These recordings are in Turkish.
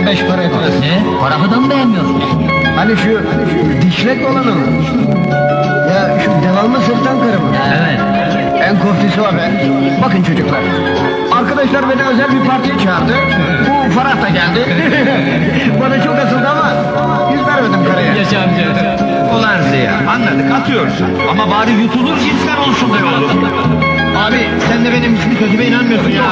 de beş para etmez. Ne? Paramı da mı beğenmiyorsun? Hani şu dişlek olanı mı? Ya şu devamlı sırttan karı mı? Evet. En korktisi o be. Bakın çocuklar. Arkadaşlar beni özel bir partiye çağırdı. Bu Farah da geldi. Bana çok asıldı ama yüz vermedim karıya. Yaşa amca. Ulan Ziya anladık atıyorsun. Ama bari yutulur cinsler olsun be oğlum. Abi sen de benim hiçbir sözüme inanmıyorsun ya.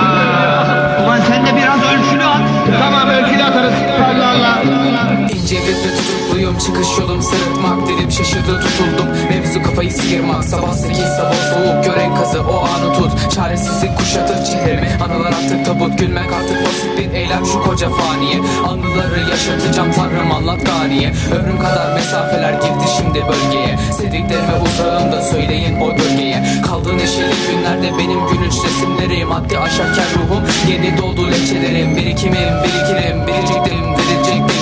Yolum sırıtmak Dilim şaşırdı tutuldum. Mevzu kafayı sıyırmak Sabah sekiz sabah soğuk. Gören kazı o anı tut. Çaresizlik kuşatır çehremi Anılar artık tabut gülmek artık basit bir eylem. Şu koca faniye Anıları yaşatacağım tanrım anlat ganiye. Ömrüm kadar mesafeler girdi şimdi bölgeye. Sevdiklerime uzağımda söyleyin o bölgeye Kaldı neşeli günlerde benim gülünç resimlerim. Maddi aşarken ruhum yeni doldu leçelerim Birikimim birikirim biriciktim dirilecektim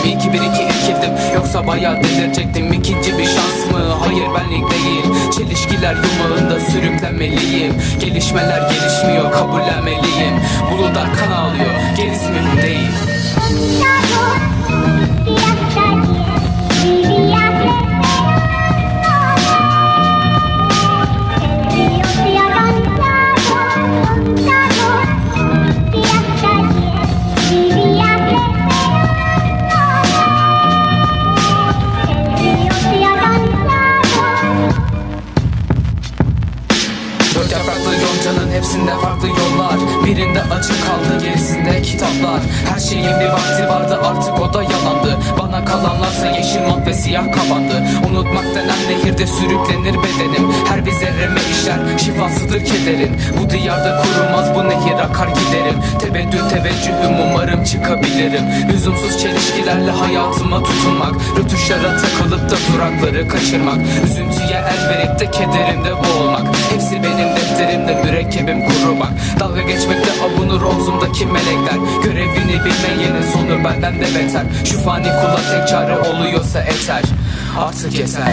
Yoksa bayağı delirecektim İkinci bir şans mı? Hayır benlik değil. Çelişkiler yumağında sürüklenmeliyim. Gelişmeler gelişmiyor kabullenmeliyim. Bulutlar kan ağlıyor. Gerisi mühim değil Dört yapraklı yoncanın hepsinde farklı yollar. Birinde açık kaldı gerisinde kitaplar. Her şeyin bir vakti vardı artık o da yalandı. Bana kalanlarsa yeşil mont ve siyah kabandı. Unutmak denen nehirde sürüklenir bedenim. Her bir zerreme işler şifasıdır kederin. Bu diyarda kurulmaz bu nehir akar giderim. Tebeddül teveccühüm umarım çıkabilirim çelişkilerle hayatıma tutunmak. Rötuşlara takılıp da durakları kaçırmak. Üzüntüye el verip de kederimde boğulmak. Hepsi benim defterimde mürekkebim kuru bak Dalga geçmekte avunur omzumdaki melekler. Görevini bilmeyenin sonu benden de beter. Şu fani kula tek çare oluyorsa eter. Artık yeter